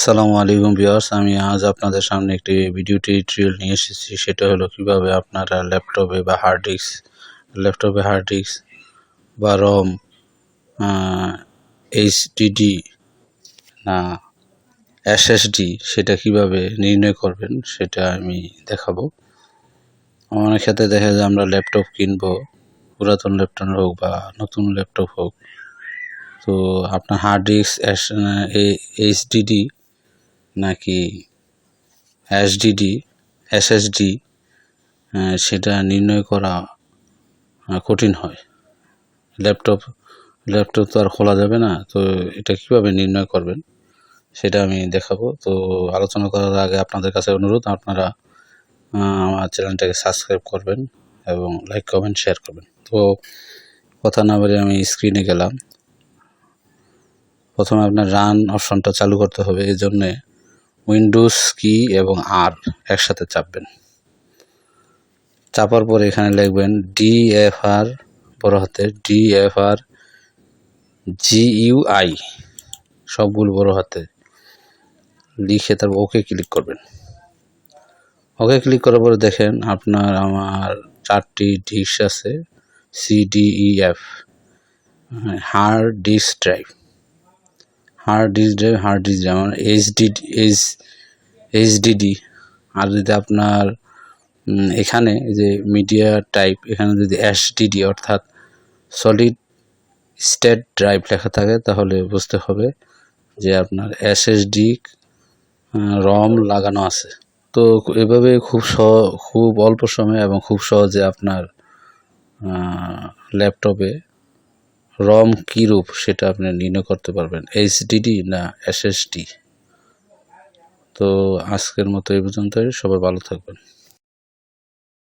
আসসালামু আলাইকুম ভিউয়ার্স, আমি আজ আপনাদের সামনে একটি ভিডিও টিউটোরিয়াল নিয়ে এসেছি। সেটা হলো কীভাবে আপনারা ল্যাপটপে বা হার্ড ডিস্ক ল্যাপটপে হার্ড ডিস্ক বা রম এইচডিডি না এসএসডি সেটা কীভাবে নির্ণয় করবেন সেটা আমি দেখাবো। অনেক ক্ষেত্রে দেখা যায় আমরা ল্যাপটপ কিনবো, পুরাতন ল্যাপটপ হোক বা নতুন ল্যাপটপ হোক। তো আপনার হার্ড ডিস্ক এইচডিডি নাকি এসডিডি, এসএসডি সেটা নির্ণয় করা কঠিন হয়। ল্যাপটপ ল্যাপটপ তো আর খোলা যাবে না, তো এটা কীভাবে নির্ণয় করবেন সেটা আমি দেখাবো। তো আলোচনা করার আগে আপনাদের কাছে অনুরোধ, আপনারা আমার চ্যানেলটাকে সাবস্ক্রাইব করবেন এবং লাইক, কমেন্ট, শেয়ার করবেন। তো কথা না বলে আমি স্ক্রিনে গেলাম। প্রথমে আপনার রান অপশনটা চালু করতে হবে এই জন্যে উইন্ডোজ, কি এবং আর একসাথে চাপবেন। চাপার পর এখানে লিখবেন ডিএফআর, বড় হাতে ডিএফআর, জিইউআই, সবগুলো বড় হাতে। লিখে তারপর ওকে ক্লিক করবেন। ওকে ক্লিক করার পরে দেখেন আপনার আমার চারটি ডিস্ক আছে, CDEF, hard disk drive. Hard disk drive hard disk drive আমার এইচডি এইচ এইচডিডি আর যদি আপনার এখানে যে মিডিয়া টাইপ এখানে যদি এসডিডি অর্থাৎ সলিড স্টেট ড্রাইভ লেখা থাকে, তাহলে বুঝতে হবে যে আপনার এসএসডি রম লাগানো আছে। তো এভাবে খুব সহ খুব অল্প সময়ে এবং খুব সহজে আপনার ল্যাপটপে রম কী রূপ সেটা আপনি নির্ণয় করতে পারবেন এইচডিডি না এসএসডি তো আজকের মতো এই পর্যন্তই, সবাই ভালো থাকবেন।